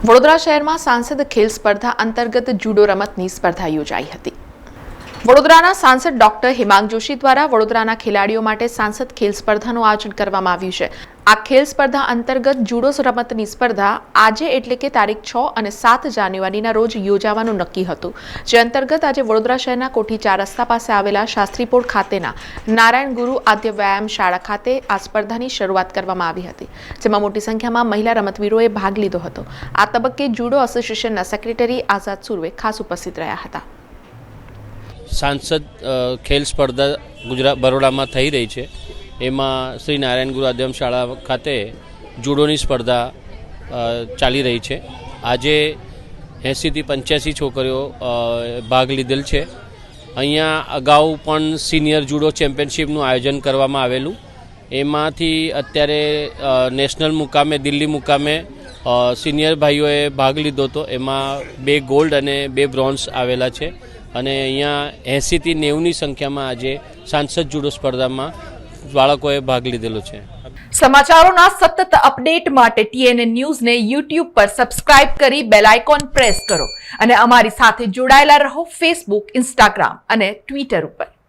વડોદરા શહેરમાં સાંસદ ખેલ સ્પર્ધા અંતર્ગત જુડો રમતની સ્પર્ધા યોજાઈ હતી. વડોદરાના સાંસદ ડોક્ટર હિમાંગ જોશી દ્વારા વડોદરાના ખેલાડીઓ માટે સાંસદ ખેલ સ્પર્ધાનું આયોજન કરવામાં આવ્યું છે. આ ખેલ સ્પર્ધા અંતર્ગત જુડો રમતની સ્પર્ધા આજે એટલે કે તારીખ છ અને સાત જાન્યુઆરીના રોજ યોજાવાનું નક્કી હતું. જે અંતર્ગત આજે વડોદરા શહેરના કોઠી ચાર રસ્તા પાસે આવેલા શાસ્ત્રીપોળ ખાતેના નારાયણ ગુરુ આદ્ય વ્યાયામ શાળા ખાતે આ સ્પર્ધાની શરૂઆત કરવામાં આવી હતી. જેમાં મોટી સંખ્યામાં મહિલા રમતવીરોએ ભાગ લીધો હતો. આ તબક્કે જુડો એસોસિએશનના સેક્રેટરી આઝાદ સુરવે ખાસ ઉપસ્થિત રહ્યા હતા. સાંસદ ખેલ સ્પર્ધા ગુજરાત, બરોડામાં થઈ રહી છે. એમાં શ્રી નારાયણ ગુરુ આદ્યમ શાળા ખાતે જુડોની સ્પર્ધા ચાલી રહી છે. આજે એંસીથી પંચ્યાસી છોકરીઓ ભાગ લીધેલ છે. અહીંયા અગાઉ પણ સિનિયર જુડો ચેમ્પિયનશિપનું આયોજન કરવામાં આવેલું. એમાંથી અત્યારે નેશનલ મુકામે, દિલ્હી મુકામે સિનિયર ભાઈઓએ ભાગ લીધો હતો. એમાં બે ગોલ્ડ અને બે બ્રોન્ઝ આવેલા છે. અને અહીંયા એંસીથી નેવુંની સંખ્યામાં આજે સાંસદ જુડો સ્પર્ધામાં બાળકોએ ભાગ લીધેલો છે. સમાચારોના સતત અપડેટ માટે ટીએનએ ન્યૂઝને યુટ્યુબ પર સબસ્ક્રાઇબ કરી બેલ આઇકોન પ્રેસ કરો અને અમારી સાથે જોડાયેલા રહો ફેસબુક, ઇન્સ્ટાગ્રામ અને ટ્વિટર ઉપર.